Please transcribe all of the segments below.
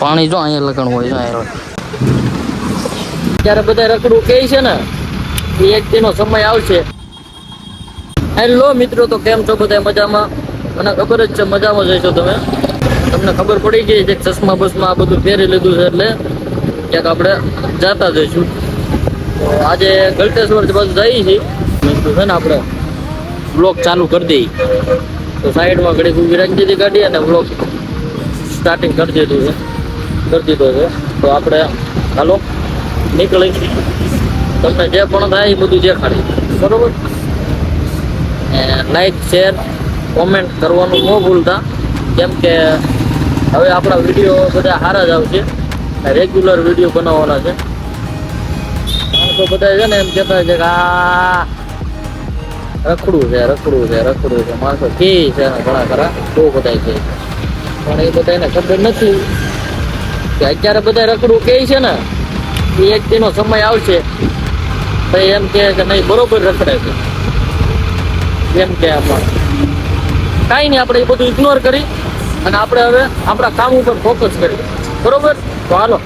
પાણી જો અહીંયા લગણ હોય અહીંયા ત્યારે બધા રખડું કહે છે ને, એ એક તેનો સમય આવશે. હેલો મિત્રો, તો કેમ છો બધા મજામાં? મને ખબર જ છે, મજામાં જઈશો તમે. તમને ખબર પડી ગઈ છે ચશ્મા બસમાં આ બધું પહેરી લીધું છે એટલે ક્યાંક આપણે જાતા જઈશું. આજે ગલટેશ્વર બાજુ જઈએ છીએ છે. ને આપણે બ્લોક ચાલુ કરી દઈએ. તો સાઈડમાં ઘડીક ઊભી રાખી દીધી ગાડી અને બ્લોક સ્ટાર્ટિંગ કરી દીધું છે. કરી દીધો છે. તો આપણે, હાલો, નીકળી. તમને જે પણ થાય એ બધું જે ખાડી બરોબર? લાઈક શેર કોમેન્ટ કરવાનું ન ભૂલતા. કેમ કે હવે આપણા વીડિયો બધા સારા જ આવશે. રેગ્યુલર વીડિયો બનાવવાના છે. માણસો બધા છે ને એમ કહેતા છે કે, આ, રખડું છે રખડું છે રખડું છે. માણસો કે છે ઘણા ખરા. બહુ બધા છે. પણ એ બધાને ખબર નથી. કે અત્યારે બધા રખડું કે છે ને, એ એક દિનો સમય આવશે. તો એમ કે નહીં, બરોબર રખડે છે. એમ કે આપણે કાંઈ નહીં, આપણે એ બધું ઇગ્નોર કરી અને આપણે હવે આપણા કામ ઉપર ફોકસ કરીએ બરોબર? તો હાલો.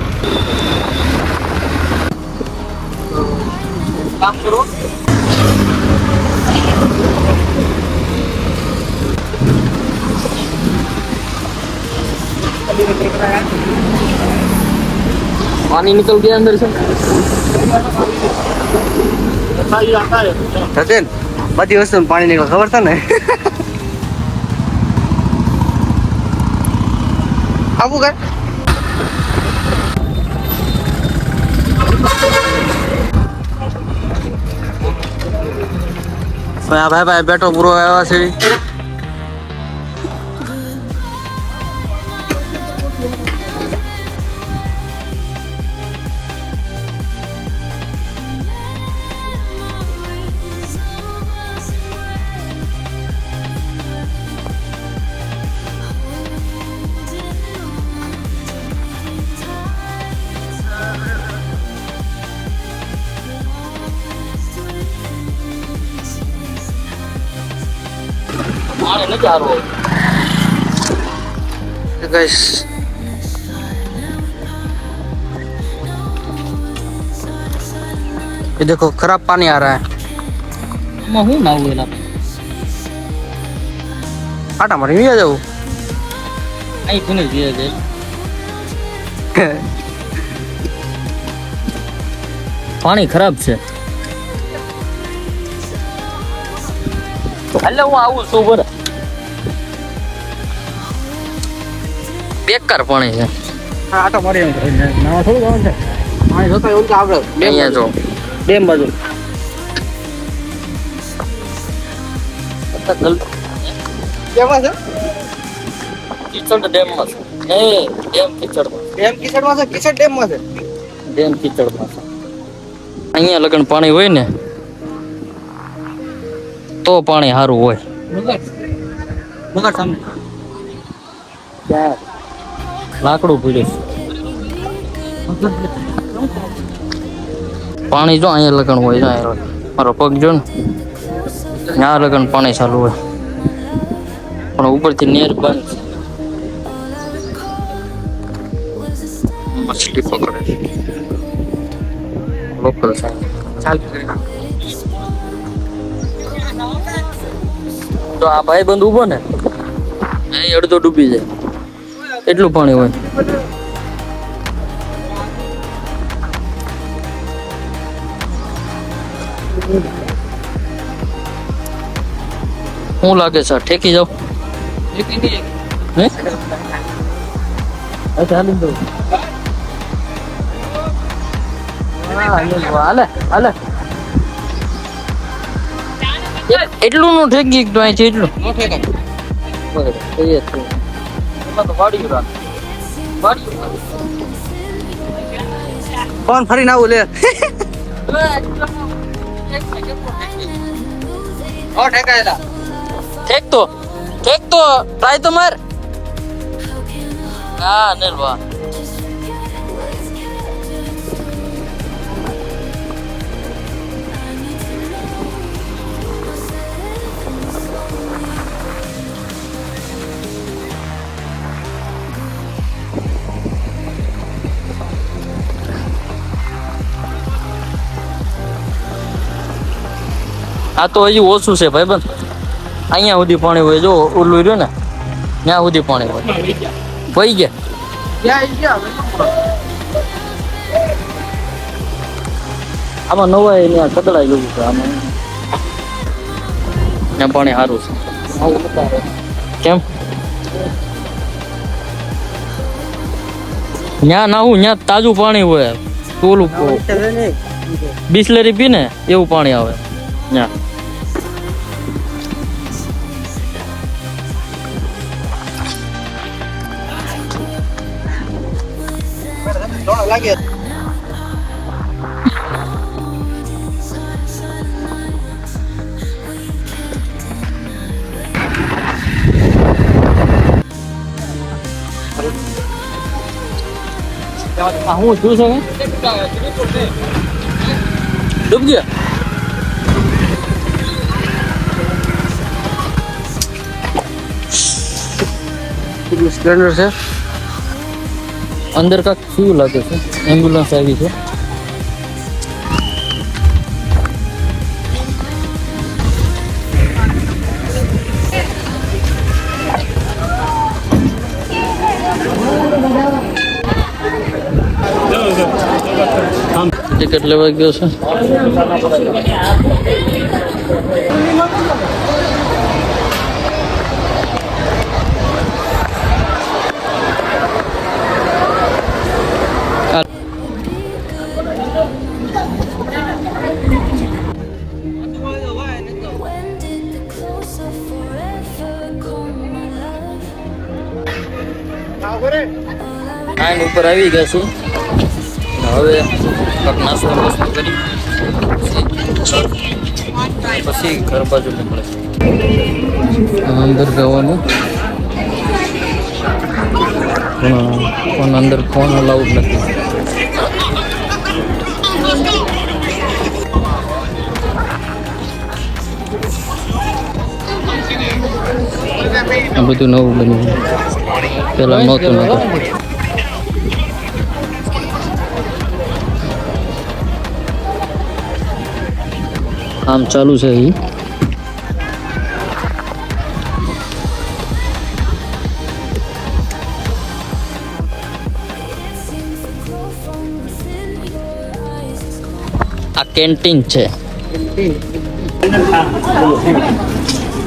કામ કરો. पानी निकल गया अंदर से સચિન બધી વસ્તુ પાણી નીકળે ખબર છે ને આવું કર ભાઈ ભાઈ ભાઈ બેટો પૂરો આવ્યા છે पानी नहीं जा रहा ગાઈસ ये देखो खराब पानी आ रहा है मैं हूँ ना हुए ना આટા મારી નહીં જવું नहीं तूने दिया दे પાણી ખરાબ છે એટલે હું આવું છું બરાબર બેકાર પાણી છે. હા તો એમ નાવા થોડું છે. પાણી જોતો એવું તો આપણે અહીંયા જો. ડેમ બાજુ. કેમાં છે? કિચડ ડેમમાં છે. નહીં ડેમ કિચડમાં ડેમ કિચડમાં છે? કિચડ ડેમમાં છે? ડેમ કિચડમાં છે. અહીંયા લગન પાણી હોય ને તો પાણી સારું હોય. મગર સામે. ક્યાં? લાકડું પીડ્યું. પાણી જો અહીંયા લગન હોય જો મારો પગ જો ને ત્યાં લગન પાણી ચાલુ હોય. પણ ઉપરથી નેર બંધ મછલી પકડે. લોકલ તો આ ભાઈ બંધ ઊભો ને અહીં અડધો ડૂબી જાય. એટલું પાણી હોય. શું લાગે સર ઠેકી હાલે એટલું. નું ઠેકી તો અહીં છે. એટલું કોણ ફરીને આવું લે. ઓ ઠેકાયેલા. ઠેક તો ઠેક તો ટ્રાય તો માર. હા અનિલ આ તો હજી ઓછું છે ભાઈ બંધ. અહીંયા સુધી પાણી હોય જો ઉલ્લું રહ્યું ને ત્યાં સુધી પાણી હોય. વહી ગયા. આમાં નવાય ત્યાં કદડાઈ ગયું છે આમાં. ત્યાં પાણી સારું છે. કેમ? ત્યાં નાહું ત્યાં તાજું પાણી હોય. ઓલું બિસ્લેરી પીને એવું પાણી આવે. nha đó là lá dệt 방울 들으세요? 아, 그게 좋네. 기 ગયા સ્પ્લેન્ડર છે? અંદર કાંક શું લાગે છે? એમ્બ્યુલન્સ આવી છે. ટિકિટ લેવા ગયો છે. આઈન ઉપર આવી ગયા છું હવે નાસ્તો નાસ્તો કરી પછી- ઘર બાજુ નીકળે અંદર જવાનું. પણ પણ અંદર ફોન અલાઉડ નથી. આ બધું નવું બન્યું. પેલા નહોતું નહોતું આમ ચાલુ છે એ આ કેન્ટીન છે. glow